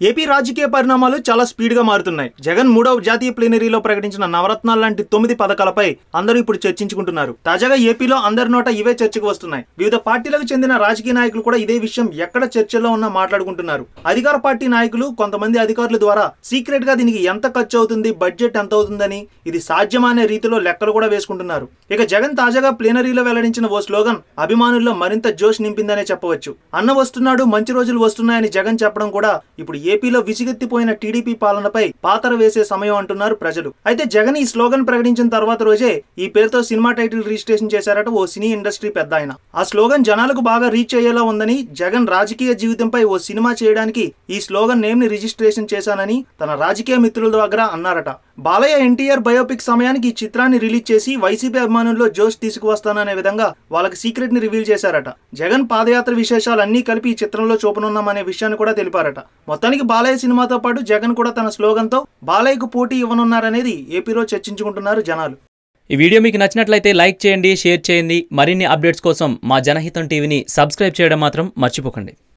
AP రాజకీయ పరిణామాలు చాలా స్పీడ్గా మారుతున్నాయి. జగన్ మూడవ జాతీయ ప్లీనరీలో ప్రకటించిన నవరత్నాలు లాంటి తొమ్మిది పథకాలపై అందరూ ఇప్పుడు చర్చించుకుంటున్నారు. తాజాగా ఏపీలో అందరి నోట ఇవే చర్చకు వస్తున్నాయి. వివిధ పార్టీలకు చెందిన రాజకీయ నాయకులు కూడా ఇదే విషయం ఎక్కడ చర్చల్లో ఉన్నా మాట్లాడుకుంటున్నారు. అధికార పార్టీ నాయకులు కొంతమంది అధికారుల ద్వారా సీక్రెట్గా దీనికి ఎంత ఖర్చు అవుతుంది బడ్జెట్ ఎంత అవుతుందని ఇది సాధ్యమా అనే రీతిలో లెక్కలు కూడా వేసుకుంటున్నారు. ఇక జగన్ తాజాగా ప్లీనరీలో వెల్లడించిన ఓ స్లోగన్ అభిమానుల్లో మరింత జోష్ నింపిందనే చెప్పవచ్చు. అన్న వస్తున్నాడు మంచి రోజులు వస్తున్నాయని జగన్ చెప్పడం కూడా ఇప్పుడు ఏపీలో విసిగెత్తిపోయిన టీడీపీ పాలనపై పాతర వేసే సమయం అంటున్నారు ప్రజలు. అయితే జగన్ ఈ స్లోగన్ ప్రకటించిన తర్వాత రోజే ఈ పేరుతో సినిమా టైటిల్ రిజిస్ట్రేషన్ చేశారట ఓ సినీ ఇండస్ట్రీ పెద్ద ఆయన ఆ స్లోగన్ జనాలకు బాగా రీచ్ అయ్యేలా ఉందని జగన్ రాజకీయ జీవితంపై ఓ సినిమా చేయడానికి ఈ స్లోగన్ నేమ్ని రిజిస్ట్రేషన్ చేశానని తన రాజకీయ మిత్రుల దగ్గర అన్నారట. బాలయ్య ఎన్టీఆర్ బయోపిక్ సమయానికి ఈ చిత్రాన్ని రిలీజ్ చేసి వైసీపీ అభిమానుల్లో జోష్ తీసుకువస్తాననే విధంగా వాళ్ళకి సీక్రెట్ని రివీల్ చేశారట. జగన్ పాదయాత్ర విశేషాలు అన్నీ కలిపి ఈ చిత్రంలో చూపనున్నామనే విషయాన్ని కూడా తెలిపారట. మొత్తానికి బాలయ్య సినిమాతో పాటు జగన్ కూడా తన స్లోగన్తో బాలయ్యకు పోటీ ఇవ్వనున్నారనేది ఏపీలో చర్చించుకుంటున్నారు జనాలు. ఈ వీడియో మీకు నచ్చినట్లయితే లైక్ చేయండి షేర్ చేయండి. మరిన్ని అప్డేట్స్ కోసం మా జనహితం టీవీని సబ్స్క్రైబ్ చేయడం మాత్రం మర్చిపోకండి.